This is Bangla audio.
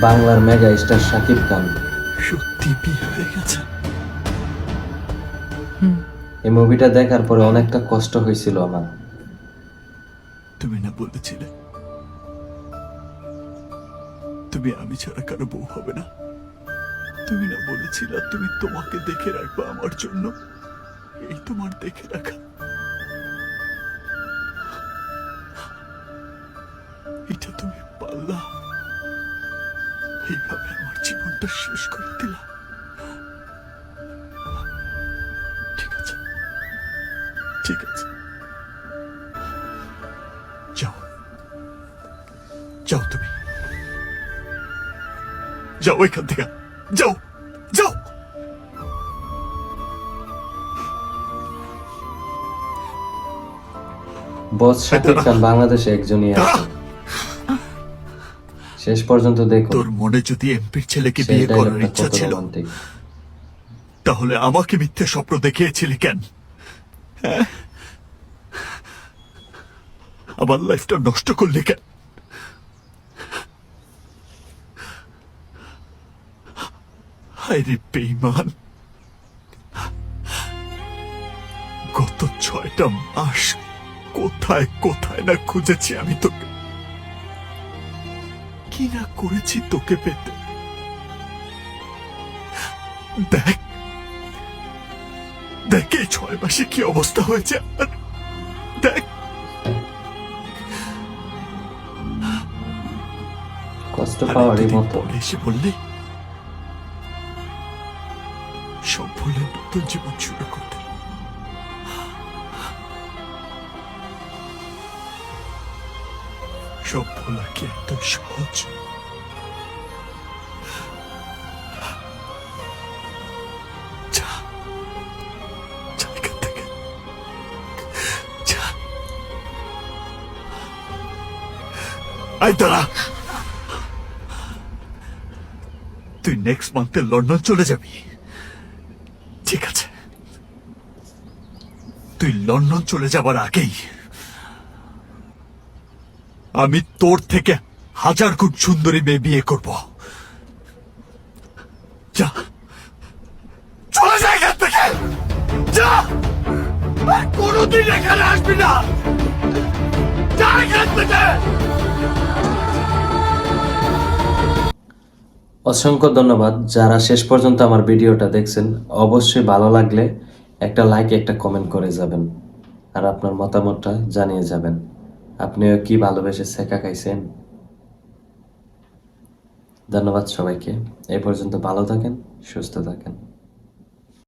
বাংলার মেগা স্টার শাকিব খান। সত্যি বিয়ে হয়ে গেছে। এই মুভিটা দেখার পরে অনেকটা কষ্ট হয়েছিল আমার। তুমি না বলেছিলে? তুমি আমি ছাড়া কারও বউ হবে না। তুমি না বলেছিলে তুমি তোমাকে দেখে রাখবে আমার জন্য। এই তোমার দেখে রাখা। এটা তুমি পারলা। এইভাবে আমার জীবনটা শেষ করে দিলা ঠিক আছে। ঠিক আছে। যাও। যাও তুমি। যাও এখান থেকে। যাও। যাও। বস শাকিব খান বাংলাদেশে একজনই আছে। শেষ পর্যন্ত দেখুন। তোর মনে যদি এমপির ছেলেকে বিয়ে করার ইচ্ছা ছিল তাহলে আমাকে মিথ্যে স্বপ্ন দেখিয়েছিলি কেন? হ্যাঁ? আমার লাইফটা নষ্ট করলি কেন? হায় রে বেইমান গত ছয়টা মাস কোথায় কোথায় না খুঁজেছি আমি তোকে। কি না করেছি তোকে পেতে? দেখ দেখ এই ছয় মাসে কি অবস্থা হয়েছে দেখ। কষ্ট পাওয়ারই মতো। এসে বললি সব ভুলে নতুন জীবন শুরু করতে। সব ভোলা কি এত সহজ তুই নেক্সট মান্থে লন্ডন চলে যাবি। ঠিক আছে। তুই লন্ডন চলে যাবার আগেই আমি তোর থেকে হাজার গুণ সুন্দরী মেয়ে বিয়ে করব। যা। চলে যা এখান থেকে। যা। এখানে আসবি না। যা এখান থেকে। অসংখ্য ধন্যবাদ যারা শেষ পর্যন্ত আমার ভিডিওটা দেখছেন। অবশ্যই ভালো লাগলে একটা লাইক একটা কমেন্ট করে যাবেন। আর আপনার মতামতটা জানিয়ে যাবেন। আপনিও কি ভালোবেসে শেখা খাইছেন? ধন্যবাদ সবাইকে। এই পর্যন্ত ভালো থাকেন সুস্থ থাকেন।